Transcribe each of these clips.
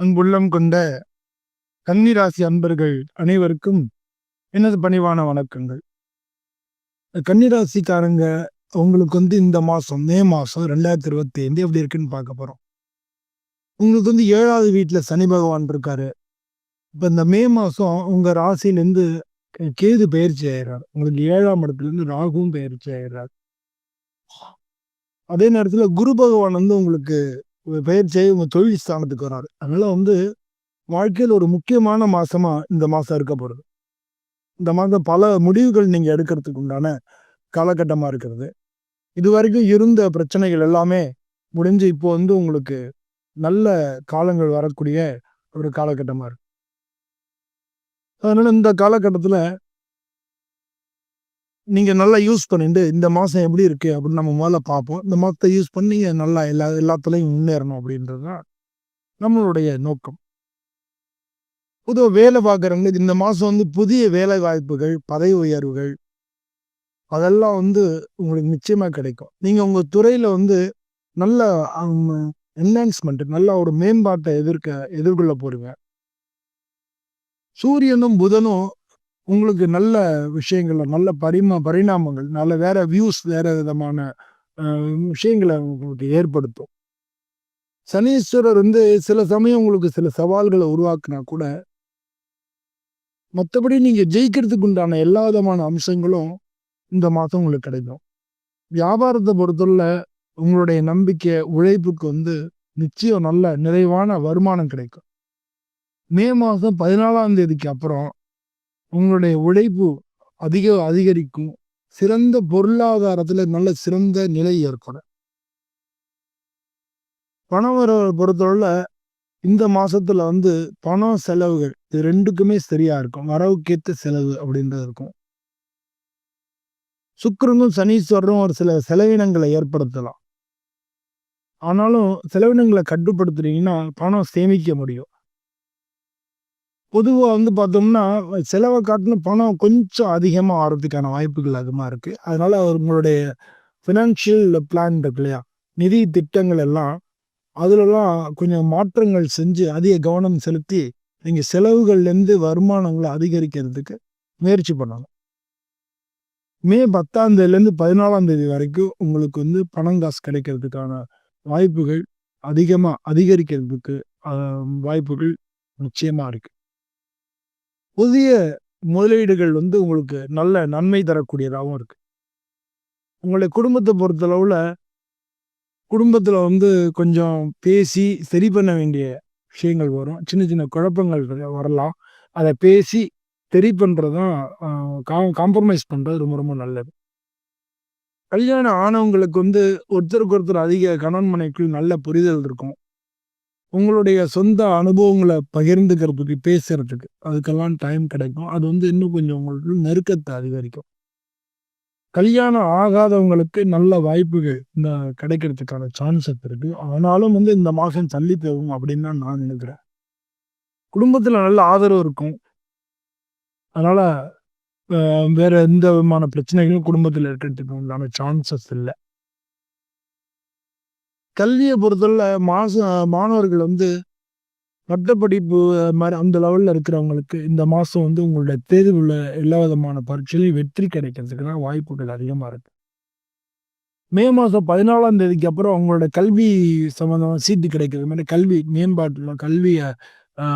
அன்புள்ளம் கொண்ட கன்னிராசி அன்பர்கள் அனைவருக்கும் எனது பணிவான வணக்கங்கள். கன்னிராசிக்காரங்க உங்களுக்கு வந்து இந்த மாதம் மே மாதம் ரெண்டாயிரத்தி இருபத்தி ஐந்து எப்படி இருக்குன்னு பார்க்க போகிறோம் உங்களுக்கு வந்து ஏழாவது வீட்டில் சனி பகவான் இருக்காரு. இப்போ இந்த மே மாதம் உங்கள் ராசிலேருந்து கேது பயிற்சி ஆயிடுறாரு உங்களுக்கு ஏழாம் இடத்துலேருந்து ராகுவும் பயிற்சி ஆயிடுறாரு அதே நேரத்தில் குரு பகவான் வந்து உங்களுக்கு பயிற்சியை உங்கள் தொழில் ஸ்தானத்துக்கு வராரு. அதனால வந்து வாழ்க்கையில் ஒரு முக்கியமான மாசமா இந்த மாசம் இருக்க இந்த மாதம் பல முடிவுகள் நீங்கள் எடுக்கிறதுக்கு உண்டான காலகட்டமாக இருக்கிறது. இது வரைக்கும் இருந்த பிரச்சனைகள் எல்லாமே முடிஞ்சு இப்போ வந்து உங்களுக்கு நல்ல காலங்கள் வரக்கூடிய ஒரு காலகட்டமாக இருக்கு. அதனால இந்த காலகட்டத்தில் நீங்கள் நல்லா யூஸ் பண்ணிட்டு இந்த மாதம் எப்படி இருக்கு அப்படின்னு நம்ம முதல்ல பார்ப்போம். இந்த மாதத்தை யூஸ் பண்ணி நல்லா எல்லா எல்லாத்துலேயும் முன்னேறணும் அப்படின்றது தான் நம்மளுடைய நோக்கம். புது வேலை பார்க்குறவங்களுக்கு இந்த மாதம் வந்து புதிய வேலை வாய்ப்புகள் பதவி உயர்வுகள் அதெல்லாம் வந்து உங்களுக்கு நிச்சயமாக கிடைக்கும். நீங்கள் உங்கள் துறையில் வந்து நல்ல என்ஹான்ஸ்மெண்ட் நல்ல ஒரு மேம்பாட்டை எதிர்க்க எதிர்கொள்ள போறீங்க. சூரியனும் புதனும் உங்களுக்கு நல்ல விஷயங்கள்ல நல்ல பரிமா பரிணாமங்கள் நல்ல வேற வியூஸ் வேற விதமான விஷயங்களை உங்களுக்கு ஏற்படுத்தும். சனீஸ்வரர் வந்து சில சமயம் உங்களுக்கு சில சவால்களை உருவாக்குனா கூட மற்றபடி நீங்கள் ஜெயிக்கிறதுக்கு உண்டான எல்லா விதமான அம்சங்களும் இந்த மாதம் உங்களுக்கு கிடைக்கும். வியாபாரத்தை பொறுத்தவரை உங்களுடைய நம்பிக்கை உழைப்புக்கு வந்து நிச்சயம் நல்ல நிறைவான வருமானம் கிடைக்கும். மே மாதம் பதினாலாம் தேதிக்கு அப்புறம் உங்களுடைய உழைப்பு அதிக அதிகரிக்கும். சிறந்த பொருளாதாரத்தில் நல்ல சிறந்த நிலை ஏற்படும். பணம் வர பொறுத்தவரை இந்த மாசத்துல வந்து பணம் செலவுகள் இது ரெண்டுக்குமே சரியா இருக்கும். வரவுக்கேத்த செலவு அப்படின்றது இருக்கும். சுக்கரனும் சனீஸ்வரரும் ஒரு சில செலவினங்களை ஏற்படுத்தலாம். ஆனாலும் செலவினங்களை கட்டுப்படுத்துறீங்கன்னா பணம் சேமிக்க முடியும். பொதுவாக வந்து பார்த்தோம்னா செலவை காட்டின பணம் கொஞ்சம் அதிகமாக ஆகிறதுக்கான வாய்ப்புகள் அதிகமாக இருக்குது அதனால் உங்களுடைய ஃபினான்ஷியல் பிளான் இருக்கு இல்லையா? நிதி திட்டங்கள் எல்லாம் அதிலலாம் கொஞ்சம் மாற்றங்கள் செஞ்சு அதிக கவனம் செலுத்தி நீங்கள் செலவுகள்லேருந்து வருமானங்களை அதிகரிக்கிறதுக்கு முயற்சி பண்ணணும். மே பத்தாம் தேதியிலேருந்து பதினாலாம் தேதி வரைக்கும் உங்களுக்கு வந்து பணம் காசு கிடைக்கிறதுக்கான வாய்ப்புகள் அதிகமாக அதிகரிக்கிறதுக்கு வாய்ப்புகள் நிச்சயமாக இருக்குது புதிய முதலீடுகள் வந்து உங்களுக்கு நல்ல நன்மை தரக்கூடியதாகவும் இருக்கு. உங்களுடைய குடும்பத்தை பொறுத்தளவில் குடும்பத்தில் வந்து கொஞ்சம் பேசி சரி பண்ண வேண்டிய விஷயங்கள் வரும். சின்ன சின்ன குழப்பங்கள் வரலாம். அதை பேசி சரி பண்ணுறது தான் காம்ப்ரமைஸ் பண்ணுறது ரொம்ப ரொம்ப நல்லது. கல்யாணம் ஆனவங்களுக்கு வந்து ஒருத்தருக்கு ஒருத்தர் அதிக கணவன் மனைக்குள் நல்ல புரிதல் இருக்கும். உங்களுடைய சொந்த அனுபவங்களை பகிர்ந்துக்கிறதுக்கு பேசுறதுக்கு அதுக்கெல்லாம் டைம் கிடைக்கும். அது வந்து இன்னும் கொஞ்சம் உங்களுக்கு நெருக்கத்தை அதிகரிக்கும். கல்யாணம் ஆகாதவங்களுக்கு நல்ல வாய்ப்புகள் இந்த கிடைக்கிறதுக்கான சான்சஸ் இருக்கு. ஆனாலும் வந்து இந்த மாதம் தள்ளி போகும் அப்படின்னு தான் நான் நினைக்கிறேன். குடும்பத்தில் நல்ல ஆதரவு இருக்கும். அதனால வேற எந்த விதமான பிரச்சனைகளும் குடும்பத்தில் இருக்கிறதுக்கு உண்டான சான்சஸ் இல்லை. கல்வியை பொறுத்தவரை மாச மாணவர்கள் வந்து பட்டப்படிப்பு மாதிரி அந்த லெவலில் இருக்கிறவங்களுக்கு இந்த மாதம் வந்து உங்களுடைய தேர்வுல எல்லா விதமான பரீட்சையிலையும் வெற்றி கிடைக்கிறதுக்கான வாய்ப்புகள் அதிகமாக இருக்கு. மே மாதம் பதினாலாம் தேதிக்கு அப்புறம் அவங்களோட கல்வி சம்மந்தமான சீட்டு கிடைக்கிறது மாதிரி கல்வி மேம்பாட்டில் கல்வியை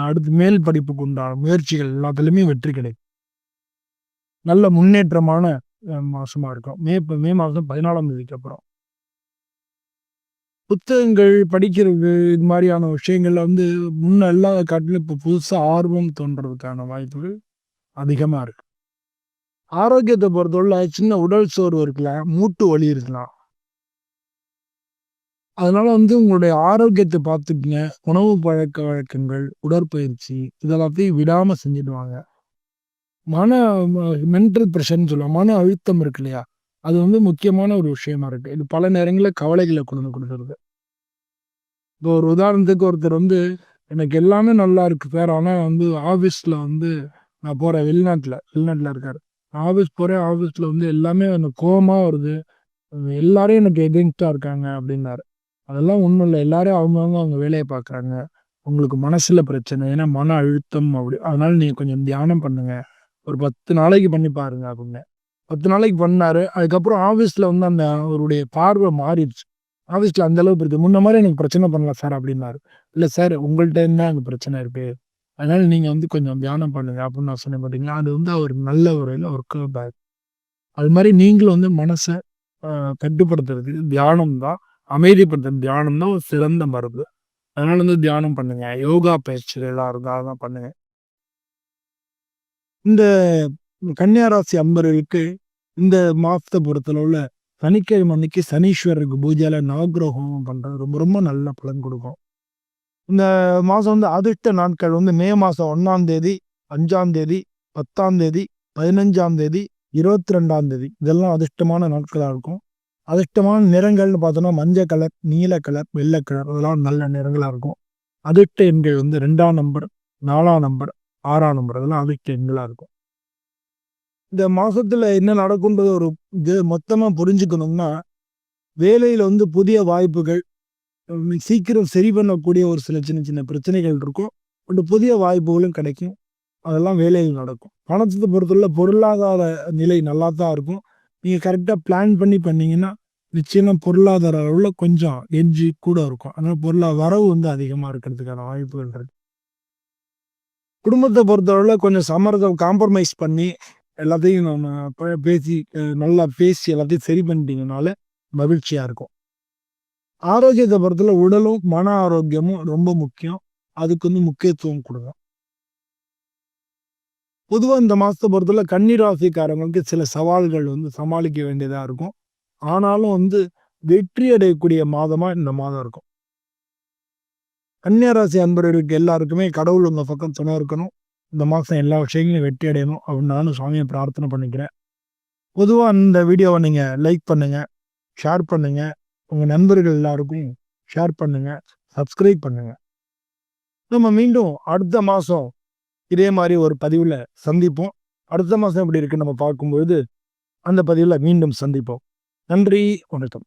அடுத்து மேல் படிப்புக்கு உண்டான முயற்சிகள் எல்லாத்துலேயுமே வெற்றி கிடைக்கும். நல்ல முன்னேற்றமான மாதமாக இருக்கும். மே மே மாதம் பதினாலாம் தேதிக்கு அப்புறம். புத்தகங்கள் படிக்கிறது இது மாதிரியான விஷயங்கள்ல வந்து முன்ன இல்லாத காட்டிலும் இப்போ புதுசாக ஆர்வம் தோன்றதுக்கான வாய்ப்புகள் அதிகமாக இருக்கு. ஆரோக்கியத்தை பொறுத்தவரை சின்ன உடல் சோர்வு இருக்கலாம் மூட்டு வலி இருக்கலாம். அதனால வந்து உங்களுடைய ஆரோக்கியத்தை பார்த்துக்குங்க. உணவு பழக்க வழக்கங்கள் உடற்பயிற்சி இதெல்லாத்தையும் விடாமல் செஞ்சிடுவாங்க. மன மென்டல் ப்ரெஷர்னு சொல்லுவாங்க. மன அழுத்தம் இருக்கு இல்லையா? அது வந்து முக்கியமான ஒரு விஷயமா இருக்கு. இது பல நேரங்களில் கவலைகளை கொண்டு கொடுக்குறது. இப்போ ஒரு உதாரணத்துக்கு ஒருத்தர் வந்து எனக்கு எல்லாமே நல்லா இருக்கு சார். ஆனால் வந்து ஆஃபீஸில் வந்து நான் போகிறேன் வெளிநாட்டில் வெளிநாட்டில் இருக்கார். ஆஃபீஸ் போகிறேன் ஆஃபீஸில் வந்து எல்லாமே எனக்கு கோபமாக வருது. எல்லாரையும் எனக்கு எகென்ஸ்டாக இருக்காங்க அப்படின்னாரு. அதெல்லாம் ஒன்றும் இல்லை. எல்லாரையும் அவங்கவுங்க அவங்க வேலையை பார்க்குறாங்க. உங்களுக்கு மனசில் பிரச்சனை. ஏன்னா மன அழுத்தம் அப்படி. அதனால நீங்கள் கொஞ்சம் தியானம் பண்ணுங்க. ஒரு பத்து நாளைக்கு பண்ணி பாருங்க அப்படின்னு. பத்து நாளைக்கு பண்ணாரு. அதுக்கப்புறம் ஆஃபீஸில் வந்து அந்த அவருடைய பார்வை மாறிடுச்சு. ஆஃபீஸில் அந்த அளவுக்கு இருக்கு. முன்ன மாதிரி எனக்கு பிரச்சனை பண்ணலாம் சார் அப்படின்னாரு. இல்லை சார் உங்கள்கிட்ட இருந்தால் அந்த பிரச்சனை இருக்குது அதனால் நீங்கள் வந்து கொஞ்சம் தியானம் பண்ணுங்க. அப்படின்னு நான் சொன்னேன் பார்த்தீங்களா அது வந்து அவர் நல்ல முறையில் ஒர்க் பேக் அது மாதிரி நீங்களும் வந்து மனசை கட்டுப்படுத்துறதுக்கு தியானம் தான். அமைதிப்படுத்துறது தியானம் தான் ஒரு சிறந்த மருந்து. அதனால வந்து தியானம் பண்ணுங்க. யோகா பயிற்சிகள் எல்லாம் இருந்தால் அதெல்லாம் பண்ணுங்க. இந்த கன்னியாராசி அம்பர்களுக்கு இந்த மாசத்தை பொறுத்தளவுல சனிக்கிழமை அன்னைக்கு சனீஸ்வரருக்கு பூஜையில நவகிரகம் பண்றது ரொம்ப ரொம்ப நல்ல பலன் கொடுக்கும். இந்த மாதம் வந்து அதிர்ஷ்ட நாட்கள் வந்து மே மாதம் ஒன்றாம் தேதி அஞ்சாம் தேதி பத்தாம் தேதி பதினஞ்சாம் தேதி இருபத்தி ரெண்டாம் தேதி இதெல்லாம் அதிர்ஷ்டமான நாட்களாக இருக்கும். அதிர்ஷ்டமான நிறங்கள்னு பார்த்தோம்னா மஞ்சள் கலர் நீல கலர் வெள்ளை கலர் அதெல்லாம் நல்ல நிறங்களாக இருக்கும். அதிர்ஷ்ட எண்கள் வந்து ரெண்டாம் நம்பர் நாலாம் நம்பர் ஆறாம் நம்பர் இதெல்லாம் அதிர்ஷ்ட எண்களாக இருக்கும். இந்த மாசத்துல என்ன நடக்குன்றது ஒரு இது மொத்தமா புரிஞ்சுக்கணும்னா வேலையில வந்து புதிய வாய்ப்புகள் சீக்கிரம் சரி பண்ணக்கூடிய ஒரு சில சின்ன சின்ன பிரச்சனைகள் இருக்கும். பட் புதிய வாய்ப்புகளும் கிடைக்கும். அதெல்லாம் வேலையில் நடக்கும். பணத்தை பொறுத்துள்ள பொருளாதார நிலை நல்லா தான் இருக்கும் நீங்கள் கரெக்டாக பிளான் பண்ணி பண்ணீங்கன்னா நிச்சயமா பொருளாதார அளவில் கொஞ்சம் எட்ஜி கூட இருக்கும். அதனால பொருளா வரவு வந்து அதிகமாக இருக்கிறதுக்கான வாய்ப்புகள் இருக்கு. குடும்பத்தை பொறுத்தளவில் கொஞ்சம் சமரசம் காம்ப்ரமைஸ் பண்ணி எல்லாத்தையும் நம்ம பேசி நல்லா பேசி எல்லாத்தையும் சரி பண்ணிட்டீங்கனால மகிழ்ச்சியாக இருக்கும். ஆரோக்கியத்தை பொறுத்தல உடலும் மன ஆரோக்கியமும் ரொம்ப முக்கியம். அதுக்கு வந்து முக்கியத்துவம் கொடுங்க. பொதுவாக இந்த மாதத்தை பொறுத்தல கன்னிராசிக்காரங்களுக்கு சில சவால்கள் வந்து சமாளிக்க வேண்டியதாக இருக்கும். ஆனாலும் வந்து வெற்றி அடையக்கூடிய மாதமாக இந்த மாதம் இருக்கும். கன்னியாராசி அன்பர்களுக்கு எல்லாருக்குமே கடவுள் உங்கள் பக்கம் துணை இருக்கணும். இந்த மாதம் எல்லா விஷயங்களையும் வெற்றி அடையணும் அப்படின்னு நானும் சுவாமியை பிரார்த்தனை பண்ணிக்கிறேன். பொதுவாக அந்த வீடியோவை நீங்கள் லைக் பண்ணுங்கள் ஷேர் பண்ணுங்கள் உங்கள் நண்பர்கள் எல்லாருக்கும் ஷேர் பண்ணுங்கள் சப்ஸ்கிரைப் பண்ணுங்கள் நம்ம மீண்டும் அடுத்த மாதம் இதே மாதிரி ஒரு பதிவில் சந்திப்போம். அடுத்த மாதம் எப்படி இருக்குன்னு நம்ம பார்க்கும்பொழுது அந்த பதிவில் மீண்டும் சந்திப்போம். நன்றி வணக்கம்.